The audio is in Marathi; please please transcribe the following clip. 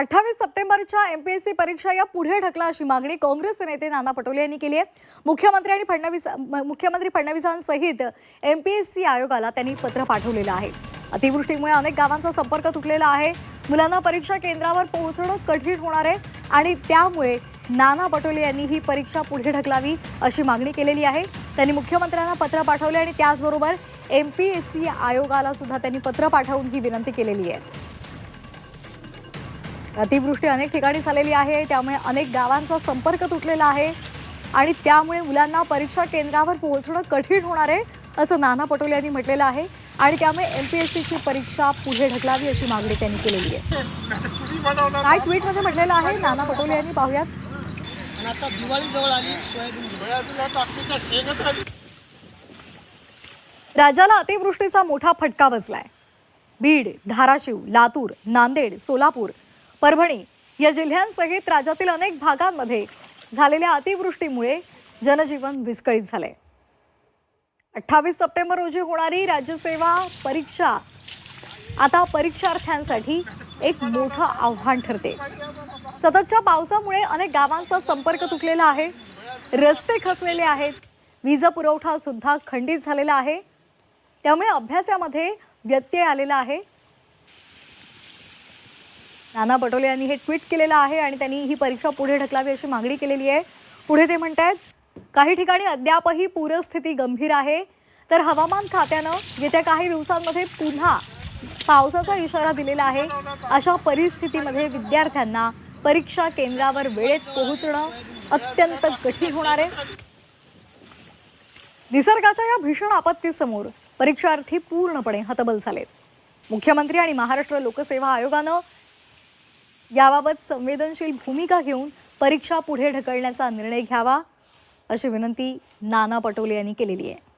अठ्ठावीस सप्टेंबरच्या एमपीएससी परीक्षा या पुढे ढकला अशी मागणी काँग्रेसचे नेते नाना पटोले यांनी केली आहे. मुख्यमंत्री आणि फडणवीस मुख्यमंत्री फडणवीसांसहित एमपीएससी आयोगाला त्यांनी पत्र पाठवलेलं आहे. अतिवृष्टीमुळे अनेक गावांचा संपर्क तुटलेला आहे. मुलांना परीक्षा केंद्रावर पोहोचणं कठीण होणार आहे आणि त्यामुळे नाना पटोले यांनी ही परीक्षा पुढे ढकलावी अशी मागणी केलेली आहे. त्यांनी मुख्यमंत्र्यांना पत्र पाठवले आणि त्याचबरोबर एम पी एस आयोगाला सुद्धा त्यांनी पत्र पाठवून ही विनंती केलेली आहे. अतिवृष्टी अनेक ठिकाणी झालेली आहे. त्यामुळे अनेक गावांचा संपर्क तुटलेला आहे. आणि त्यामुळे मुलांना परीक्षा केंद्रावर पोहोचणं कठीण होणार आहे असं नाना पटोले यांनी म्हटलेलं आहे. आणि त्यामुळे एमपीएससीची परीक्षा पुढे ढकलावी अशी मागणी त्यांनी केलेली आहे. काय ट्विटमध्ये म्हटलेलं आहे नाना पटोले यांनी पाहूयात. आणि आता दिवाळी जवळ आली सोयाबीन. राज्याला अतिवृष्टीचा मोठा फटका बसलाय. बीड धाराशिव लातूर नांदेड सोलापूर परभणी या जिल्ह्यांसहित राज्यातील अनेक भागांमध्ये झालेल्या अतिवृष्टीमुळे जनजीवन विस्कळीत झाले अठ्ठावीस सप्टेंबर रोजी होणारी राज्यसेवा परीक्षा आता परीक्षार्थ्यांसाठी एक मोठं आव्हान ठरते. सततच्या पावसामुळे अनेक गावांचा संपर्क तुटलेला आहे. रस्ते खचलेले आहेत. वीज पुरवठा सुद्धा खंडित झालेला आहे. त्यामुळे अभ्यासामध्ये व्यत्यय आलेला आहे. नाना पटोले यांनी हे ट्विट केलेलं आहे आणि त्यांनी ही परीक्षा पुढे ढकलावी अशी मागणी केलेली आहे. पुढे ते म्हणतायत काही ठिकाणी अद्यापही पूरस्थिती गंभीर आहे. तर हवामान खात्यानं येत्या काही दिवसांमध्ये पुन्हा पावसाचा इशारा दिलेला आहे. अशा परिस्थितीमध्ये विद्यार्थ्यांना परीक्षा केंद्रावर वेळेत पोहोचणं अत्यंत कठीण होणार आहे. निसर्गाच्या या भीषण आपत्तीसमोर परीक्षार्थी पूर्णपणे हतबल झालेत. मुख्यमंत्री आणि महाराष्ट्र लोकसेवा आयोगानं याबाबत संवेदनशील भूमिका घेऊन परीक्षा पुढे ढकलण्याचा निर्णय घ्यावा अशी विनंती नाना पटोले यांनी केलेली आहे.